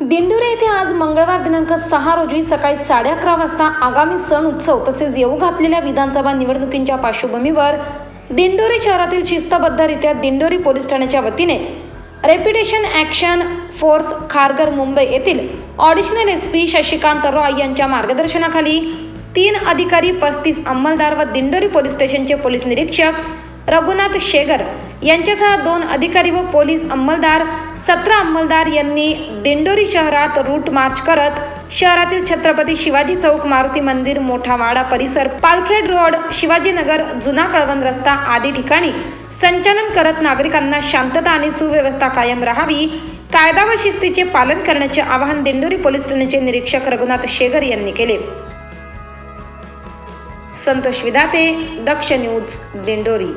दिंडोरे येथे आज मंगळवार दिनांक सहा रोजी सकाळी साडे अकरा वाजता आगामी सण उत्सव तसेच येऊ घातलेल्या विधानसभा निवडणुकींच्या पार्श्वभूमीवर दिंडोरी शहरातील शिस्तबद्धरित्या दिंडोरी पोलीस ठाण्याच्या वतीने reputation action force Kharghar Mumbai येथील additional S P Shashikant Roy यांच्या मार्गदर्शनाखाली तीन अधिकारी पस्तीस अंमलदार व दिंडोरी पोलीस स्टेशनचे पोलीस निरीक्षक रघुनाथ शेगर यांच्यासह दोन अधिकारी व पोलीस अंमलदार सतरा अंमलदार यांनी दिंडोरी शहरात रूट मार्च करत शहरातील छत्रपती शिवाजी चौक मारुती मंदिर मोठा वाडा परिसर पालखेड रोड शिवाजीनगर जुना कळवण रस्ता आदी ठिकाणी संचालन करत नागरिकांना शांतता आणि सुव्यवस्था कायम राहावी कायदा व शिस्तीचे पालन करण्याचे आवाहन दिंडोरी पोलीस ठाण्याचे निरीक्षक रघुनाथ शेगर यांनी केले. संतोष विधाते दक्ष न्यूज दिंडोरी.